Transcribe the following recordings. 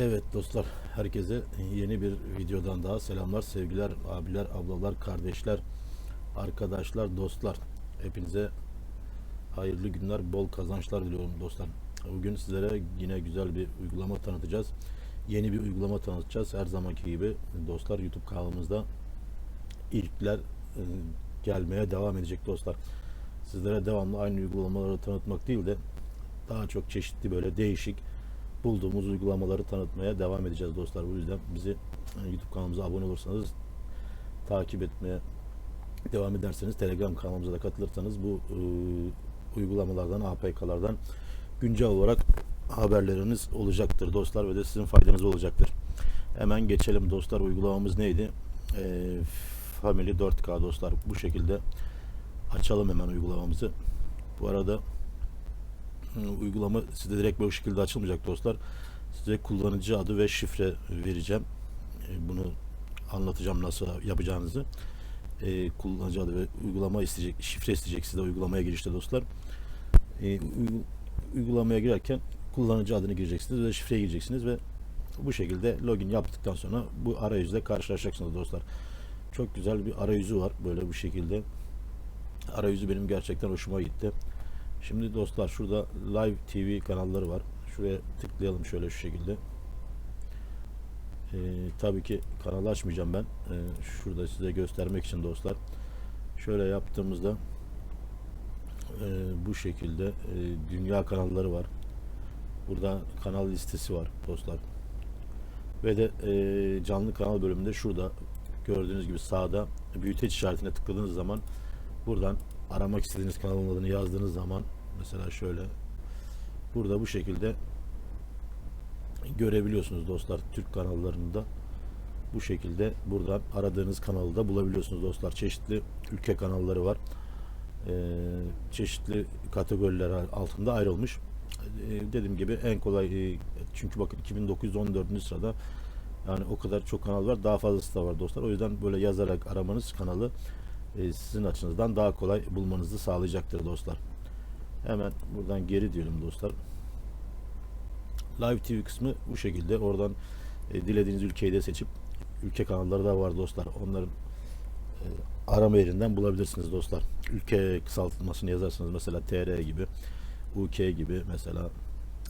Evet dostlar, herkese yeni bir videodan daha selamlar, sevgiler, abiler, ablalar, kardeşler, arkadaşlar, dostlar. Hepinize hayırlı günler, bol kazançlar diliyorum dostlar. Bugün sizlere yine güzel bir uygulama tanıtacağız. Yeni bir uygulama tanıtacağız. Her zamanki gibi dostlar YouTube kanalımızda ilkler e, gelmeye devam edecek dostlar. Sizlere devamlı aynı uygulamaları tanıtmak değil de daha çok çeşitli böyle değişik bulduğumuz uygulamaları tanıtmaya devam edeceğiz dostlar. Bu yüzden bizi e, YouTube kanalımıza abone olursanız takip etmeye devam ederseniz Telegram kanalımıza da katılırsanız bu e, uygulamalardan, APK'lardan güncel olarak haberleriniz olacaktır dostlar ve de sizin faydanız olacaktır. Hemen geçelim dostlar. Uygulamamız neydi? E, Family 4K dostlar. Bu şekilde açalım hemen uygulamamızı. Bu arada uygulama size direkt bu şekilde açılmayacak dostlar. Size kullanıcı adı ve şifre vereceğim. E, Bunu anlatacağım nasıl yapacağınızı. E, kullanıcı adı ve uygulama isteyecek, şifre isteyecek size uygulamaya girişte dostlar. E, uygu- uygulamaya girerken kullanıcı adını gireceksiniz ve şifreyi gireceksiniz ve bu şekilde login yaptıktan sonra bu arayüzle karşılaşacaksınız dostlar. Çok güzel bir arayüzü var böyle bu şekilde. Arayüzü benim gerçekten hoşuma gitti. Şimdi dostlar şurada live TV kanalları var. Şuraya tıklayalım şöyle şu şekilde. Ee, tabii ki kanalı açmayacağım ben. Ee, şurada size göstermek için dostlar. Şöyle yaptığımızda e, bu şekilde e, dünya kanalları var. Burada kanal listesi var dostlar. Ve de e, canlı kanal bölümünde şurada gördüğünüz gibi sağda büyüteç işaretine tıkladığınız zaman buradan aramak istediğiniz kanalın adını yazdığınız zaman mesela şöyle burada bu şekilde görebiliyorsunuz dostlar Türk kanallarında. Bu şekilde buradan aradığınız kanalı da bulabiliyorsunuz dostlar. Çeşitli ülke kanalları var. Ee, çeşitli kategoriler altında ayrılmış. Ee, dediğim gibi en kolay e, çünkü bakın 2914. sırada yani o kadar çok kanal var daha fazlası da var dostlar. O yüzden böyle yazarak aramanız kanalı e, sizin açınızdan daha kolay bulmanızı sağlayacaktır dostlar. Hemen buradan geri diyelim dostlar. Live TV kısmı bu şekilde. Oradan e, dilediğiniz ülkeyi de seçip ülke kanalları da var dostlar. Onların e, arama yerinden bulabilirsiniz dostlar. Ülke kısaltılmasını yazarsanız mesela TR gibi, UK gibi mesela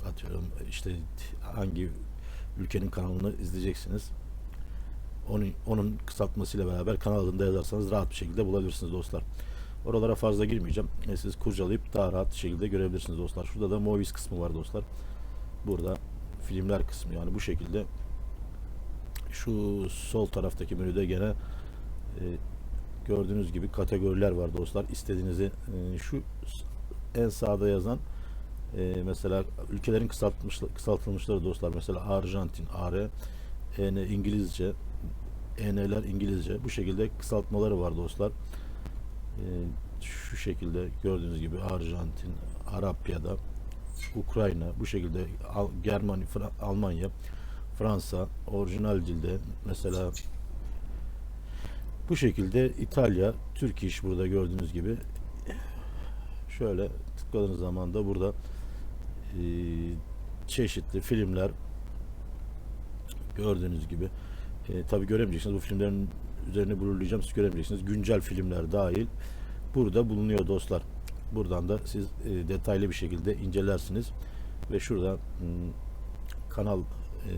atıyorum işte hangi ülkenin kanalını izleyeceksiniz onun, onun kısaltmasıyla beraber kanal adında yazarsanız rahat bir şekilde bulabilirsiniz dostlar. Oralara fazla girmeyeceğim. E, siz kurcalayıp daha rahat şekilde görebilirsiniz dostlar. Şurada da movies kısmı var dostlar. Burada filmler kısmı yani bu şekilde şu sol taraftaki menüde gene e, gördüğünüz gibi kategoriler var dostlar. İstediğinizi e, şu en sağda yazan e, mesela ülkelerin kısaltmış, kısaltılmışları dostlar. Mesela Arjantin, AR, EN İngilizce, EN'ler İngilizce. Bu şekilde kısaltmaları var dostlar. Ee, şu şekilde gördüğünüz gibi Arjantin, Arapya'da, Ukrayna, bu şekilde Fra- Almanya, Fransa, orijinal dilde mesela bu şekilde İtalya, Türk iş burada gördüğünüz gibi şöyle tıkladığınız zaman da burada e, çeşitli filmler gördüğünüz gibi e, tabi göremeyeceksiniz. Bu filmlerin üzerine blurlayacağım. Siz göremeyeceksiniz. Güncel filmler dahil burada bulunuyor dostlar. Buradan da siz e, detaylı bir şekilde incelersiniz. Ve şurada hmm, kanal e,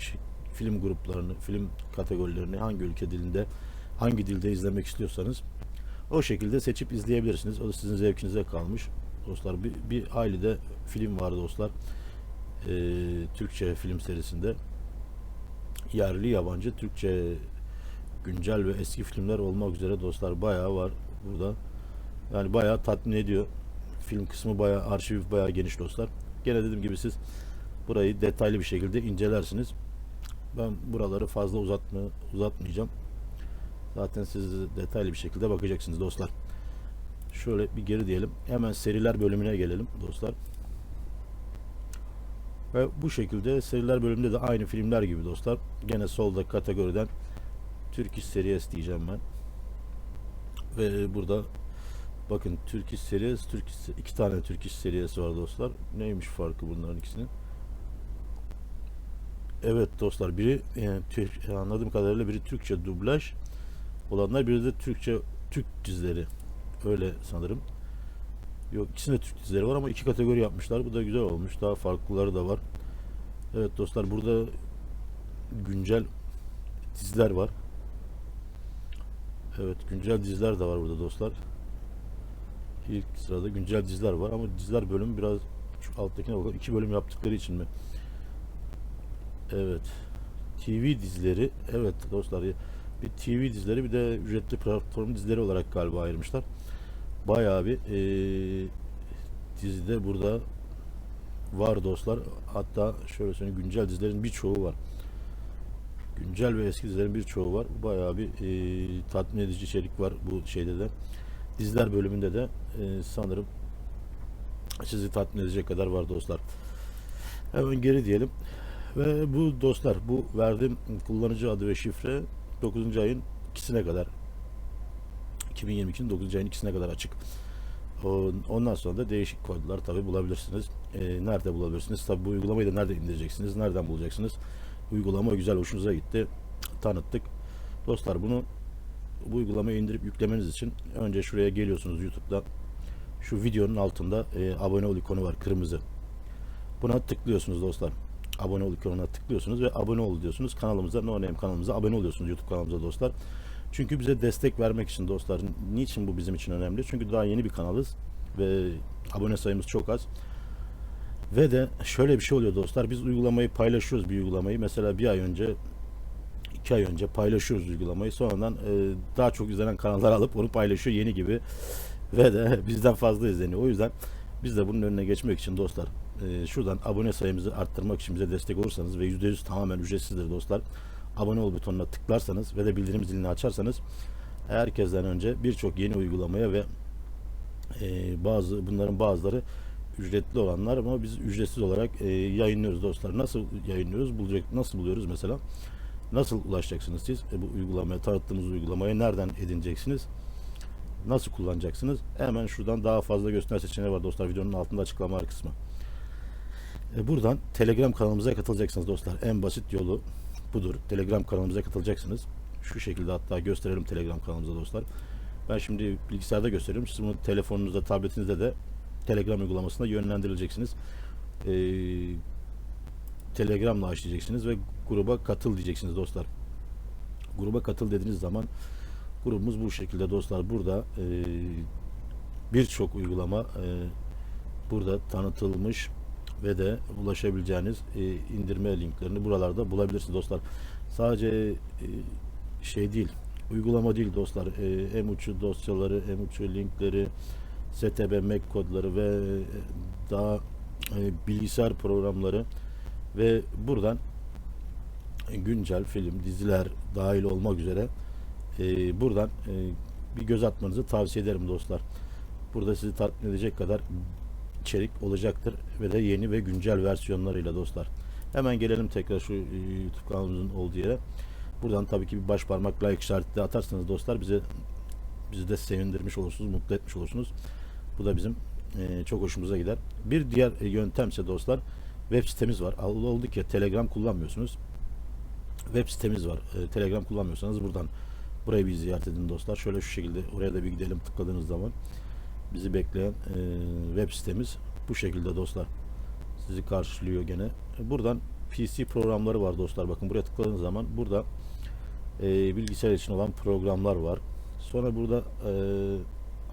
şey- film gruplarını, film kategorilerini hangi ülke dilinde, hangi dilde izlemek istiyorsanız o şekilde seçip izleyebilirsiniz. O da sizin zevkinize kalmış. Dostlar bir, bir ailede film var dostlar. E, Türkçe film serisinde yerli yabancı Türkçe güncel ve eski filmler olmak üzere dostlar bayağı var burada. Yani bayağı tatmin ediyor. Film kısmı bayağı arşiv bayağı geniş dostlar. Gene dediğim gibi siz burayı detaylı bir şekilde incelersiniz. Ben buraları fazla uzatma, uzatmayacağım. Zaten siz detaylı bir şekilde bakacaksınız dostlar. Şöyle bir geri diyelim. Hemen seriler bölümüne gelelim dostlar. Ve bu şekilde seriler bölümünde de aynı filmler gibi dostlar. Gene solda kategoriden Turkish Series diyeceğim ben. Ve burada bakın Turkish Series, Turkish, iki tane Turkish Series var dostlar. Neymiş farkı bunların ikisinin? evet dostlar biri e, Türk anladığım kadarıyla biri Türkçe dublaj olanlar biri de Türkçe Türk dizileri öyle sanırım. Yok ikisinde Türk dizileri var ama iki kategori yapmışlar. Bu da güzel olmuş. Daha farklıları da var. Evet dostlar burada güncel diziler var. Evet güncel diziler de var burada dostlar. İlk sırada güncel diziler var ama diziler bölümü biraz şu alttakine bakalım. iki bölüm yaptıkları için mi? Evet. TV dizileri evet dostlar bir TV dizileri bir de ücretli platform dizileri olarak galiba ayırmışlar. Bayağı bir eee dizide burada var dostlar. Hatta şöyle söyleyeyim güncel dizilerin birçoğu var. Güncel ve eski dizilerin birçoğu var. Bayağı bir eee, tatmin edici içerik var bu şeyde de. Diziler bölümünde de eee, sanırım sizi tatmin edecek kadar var dostlar. Hemen geri diyelim. Ve bu dostlar bu verdiğim kullanıcı adı ve şifre 9. ayın ikisine kadar 2022'nin 9. ayın ikisine kadar açık. Ondan sonra da değişik kodlar tabi bulabilirsiniz. Ee, nerede bulabilirsiniz? Tabi bu uygulamayı da nerede indireceksiniz? Nereden bulacaksınız? Uygulama güzel, hoşunuza gitti. Tanıttık. Dostlar bunu bu uygulamayı indirip yüklemeniz için önce şuraya geliyorsunuz YouTube'da. Şu videonun altında e, abone ol ikonu var kırmızı. Buna tıklıyorsunuz dostlar. Abone ol ikonuna tıklıyorsunuz ve abone ol diyorsunuz. Kanalımıza, No Name kanalımıza abone oluyorsunuz YouTube kanalımıza dostlar. Çünkü bize destek vermek için dostlar. Niçin bu bizim için önemli? Çünkü daha yeni bir kanalız ve abone sayımız çok az. Ve de şöyle bir şey oluyor dostlar. Biz uygulamayı paylaşıyoruz bir uygulamayı. Mesela bir ay önce iki ay önce paylaşıyoruz uygulamayı. Sonradan e, daha çok izlenen kanallar alıp onu paylaşıyor yeni gibi. Ve de bizden fazla izleniyor. O yüzden biz de bunun önüne geçmek için dostlar e, şuradan abone sayımızı arttırmak için bize destek olursanız ve %100 tamamen ücretsizdir dostlar. Abone ol butonuna tıklarsanız ve de bildirim zilini açarsanız herkesten önce birçok yeni uygulamaya ve e, bazı bunların bazıları ücretli olanlar ama biz ücretsiz olarak e, yayınlıyoruz dostlar. Nasıl yayınlıyoruz? Bulacak nasıl buluyoruz mesela? Nasıl ulaşacaksınız siz e, bu uygulamaya, tanıttığımız uygulamaya nereden edineceksiniz? Nasıl kullanacaksınız? Hemen şuradan daha fazla göster seçeneği var dostlar videonun altında açıklama kısmı. E, buradan Telegram kanalımıza katılacaksınız dostlar. En basit yolu budur. Telegram kanalımıza katılacaksınız. Şu şekilde hatta gösterelim Telegram kanalımıza dostlar. Ben şimdi bilgisayarda gösteriyorum. Siz bunu telefonunuzda, tabletinizde de Telegram uygulamasına yönlendirileceksiniz. Ee, Telegram'la açacaksınız ve gruba katıl diyeceksiniz dostlar. Gruba katıl dediğiniz zaman grubumuz bu şekilde dostlar. Burada e, birçok uygulama e, burada tanıtılmış ve de ulaşabileceğiniz e, indirme linklerini buralarda bulabilirsiniz dostlar. Sadece e, şey değil, uygulama değil dostlar. E, M3 dosyaları, M3 linkleri, STB Mac kodları ve e, daha e, bilgisayar programları ve buradan e, güncel film, diziler dahil olmak üzere e, buradan e, bir göz atmanızı tavsiye ederim dostlar. Burada sizi tatmin edecek kadar içerik olacaktır ve de yeni ve güncel versiyonlarıyla dostlar. Hemen gelelim tekrar şu e, YouTube kanalımızın olduğu yere. Buradan tabii ki bir baş parmak like işareti de atarsanız dostlar bize bizi de sevindirmiş olursunuz, mutlu etmiş olursunuz. Bu da bizim e, çok hoşumuza gider. Bir diğer e, yöntemse dostlar web sitemiz var. Oldu ki Telegram kullanmıyorsunuz. Web sitemiz var. E, Telegram kullanmıyorsanız buradan burayı bir ziyaret edin dostlar. Şöyle şu şekilde oraya da bir gidelim tıkladığınız zaman bizi bekleyen e, web sitemiz bu şekilde dostlar. Sizi karşılıyor gene. E, Buradan PC programları var dostlar. Bakın buraya tıkladığınız zaman burada e, bilgisayar için olan programlar var. Sonra burada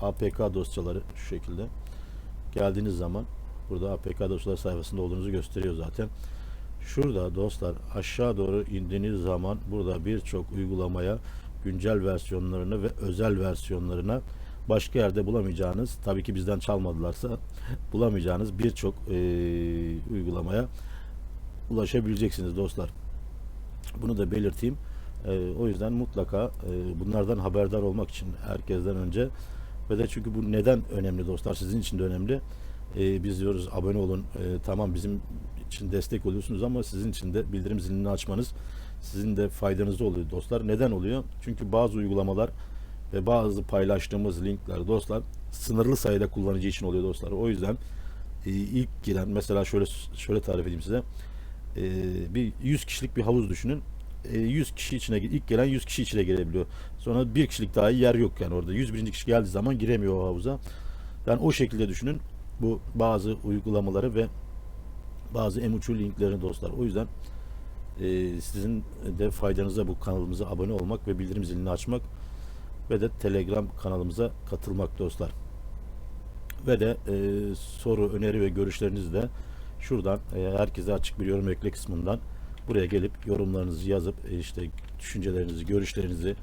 APK dosyaları şu şekilde geldiğiniz zaman burada APK dosyaları sayfasında olduğunuzu gösteriyor zaten. Şurada dostlar aşağı doğru indiğiniz zaman burada birçok uygulamaya güncel versiyonlarını ve özel versiyonlarına başka yerde bulamayacağınız tabii ki bizden çalmadılarsa bulamayacağınız birçok e, uygulamaya ulaşabileceksiniz dostlar. Bunu da belirteyim. E, o yüzden mutlaka e, bunlardan haberdar olmak için herkesten önce ve de çünkü bu neden önemli dostlar sizin için de önemli. E, biz diyoruz abone olun e, tamam bizim için destek oluyorsunuz ama sizin için de bildirim zilini açmanız sizin de faydanızda oluyor dostlar. Neden oluyor? Çünkü bazı uygulamalar ve bazı paylaştığımız linkler dostlar sınırlı sayıda kullanıcı için oluyor dostlar. O yüzden e, ilk giren mesela şöyle şöyle tarif edeyim size. e, bir 100 kişilik bir havuz düşünün. E, 100 kişi içine ilk gelen 100 kişi içine girebiliyor. Sonra bir kişilik daha yer yok yani orada. 101. kişi geldiği zaman giremiyor o havuza. Yani o şekilde düşünün. Bu bazı uygulamaları ve bazı emuçu linklerini dostlar. O yüzden e, sizin de faydanıza bu kanalımıza abone olmak ve bildirim zilini açmak ve de Telegram kanalımıza katılmak dostlar. Ve de e, soru, öneri ve görüşlerinizi de şuradan e, herkese açık bir yorum ekle kısmından buraya gelip yorumlarınızı yazıp e, işte düşüncelerinizi, görüşlerinizi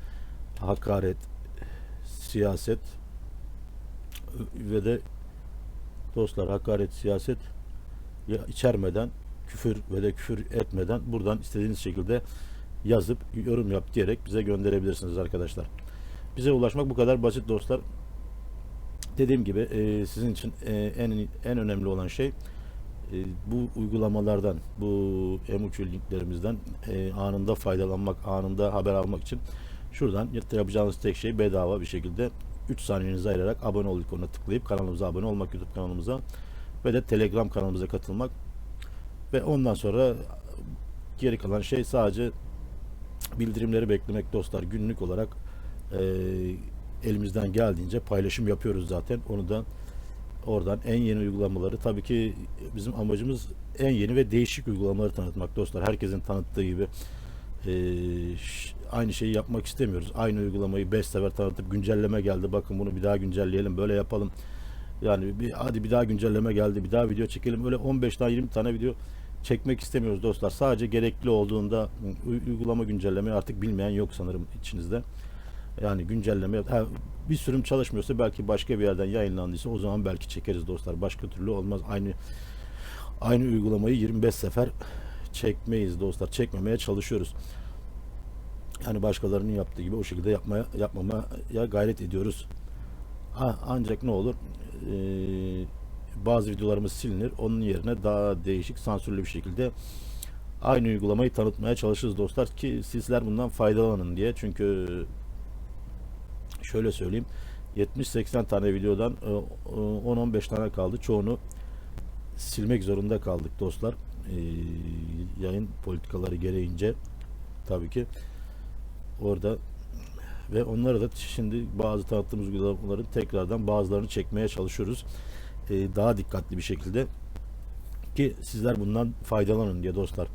hakaret, siyaset ve de dostlar hakaret, siyaset ya içermeden küfür ve de küfür etmeden buradan istediğiniz şekilde yazıp yorum yap diyerek bize gönderebilirsiniz arkadaşlar. Bize ulaşmak bu kadar basit dostlar. Dediğim gibi e, sizin için e, en en önemli olan şey e, bu uygulamalardan, bu emuçu linklerimizden e, anında faydalanmak, anında haber almak için şuradan yapacağınız tek şey bedava bir şekilde 3 saniyenizi ayırarak abone ol ikonuna tıklayıp kanalımıza abone olmak YouTube kanalımıza ve de Telegram kanalımıza katılmak ve ondan sonra geri kalan şey sadece bildirimleri beklemek dostlar günlük olarak e, elimizden geldiğince paylaşım yapıyoruz zaten. Onu da oradan en yeni uygulamaları tabii ki bizim amacımız en yeni ve değişik uygulamaları tanıtmak dostlar. Herkesin tanıttığı gibi e, aynı şeyi yapmak istemiyoruz. Aynı uygulamayı 5 sefer tanıtıp güncelleme geldi. Bakın bunu bir daha güncelleyelim böyle yapalım. Yani bir, hadi bir daha güncelleme geldi bir daha video çekelim. Öyle 15 tane 20 tane video çekmek istemiyoruz dostlar. Sadece gerekli olduğunda uygulama güncelleme artık bilmeyen yok sanırım içinizde yani güncelleme ha, bir sürüm çalışmıyorsa belki başka bir yerden yayınlandıysa o zaman belki çekeriz dostlar. Başka türlü olmaz. Aynı aynı uygulamayı 25 sefer çekmeyiz dostlar. Çekmemeye çalışıyoruz. Yani başkalarının yaptığı gibi o şekilde yapmaya yapmamaya gayret ediyoruz. Ha, ancak ne olur? Ee, bazı videolarımız silinir. Onun yerine daha değişik sansürlü bir şekilde aynı uygulamayı tanıtmaya çalışırız dostlar ki sizler bundan faydalanın diye. Çünkü şöyle söyleyeyim 70-80 tane videodan e, e, 10-15 tane kaldı çoğunu silmek zorunda kaldık dostlar Ee, yayın politikaları gereğince tabii ki orada ve onları da şimdi bazı tanıttığımız uygulamaların tekrardan bazılarını çekmeye çalışıyoruz. Daha dikkatli bir şekilde ki sizler bundan faydalanın diye dostlar.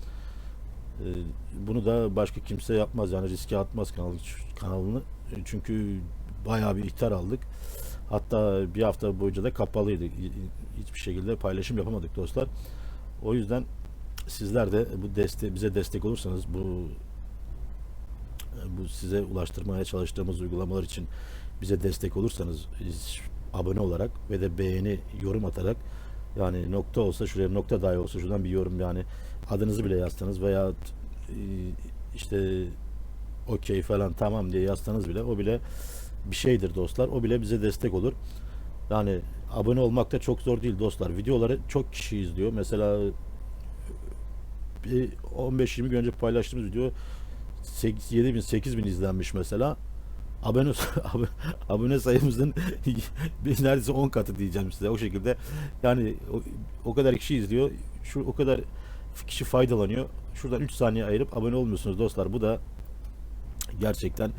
Bunu da başka kimse yapmaz yani riske atmaz kanal, kanalını. E, Çünkü bayağı bir ihtar aldık. Hatta bir hafta boyunca da kapalıydı. Hiçbir şekilde paylaşım yapamadık dostlar. O yüzden sizler de bu deste bize destek olursanız bu bu size ulaştırmaya çalıştığımız uygulamalar için bize destek olursanız abone olarak ve de beğeni yorum atarak yani nokta olsa şuraya nokta dahi olsa şuradan bir yorum yani adınızı bile yazsanız veya işte okey falan tamam diye yazsanız bile o bile bir şeydir dostlar. O bile bize destek olur. Yani abone olmak da çok zor değil dostlar. Videoları çok kişi izliyor. Mesela bir 15-20 gün önce paylaştığımız video 8, 7 bin 8 bin izlenmiş mesela abone ab- abone sayımızın neredeyse 10 katı diyeceğim size o şekilde yani o, o kadar kişi izliyor şu o kadar kişi faydalanıyor şuradan 3 saniye ayırıp abone olmuyorsunuz dostlar bu da gerçekten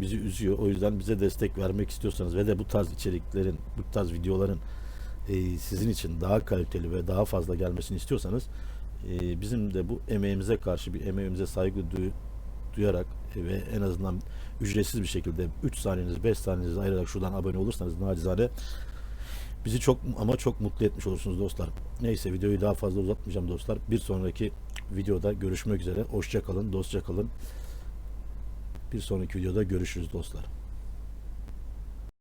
bizi üzüyor o yüzden bize destek vermek istiyorsanız ve de bu tarz içeriklerin bu tarz videoların e, sizin için daha kaliteli ve daha fazla gelmesini istiyorsanız e, bizim de bu emeğimize karşı bir emeğimize saygı duy- duyarak e, ve en azından ücretsiz bir şekilde 3 saniyenizi 5 saniyenizi ayırarak şuradan abone olursanız nacizane bizi çok ama çok mutlu etmiş olursunuz dostlar. Neyse videoyu daha fazla uzatmayacağım dostlar. Bir sonraki videoda görüşmek üzere. Hoşça kalın, dostça kalın. Bir sonraki videoda görüşürüz dostlar.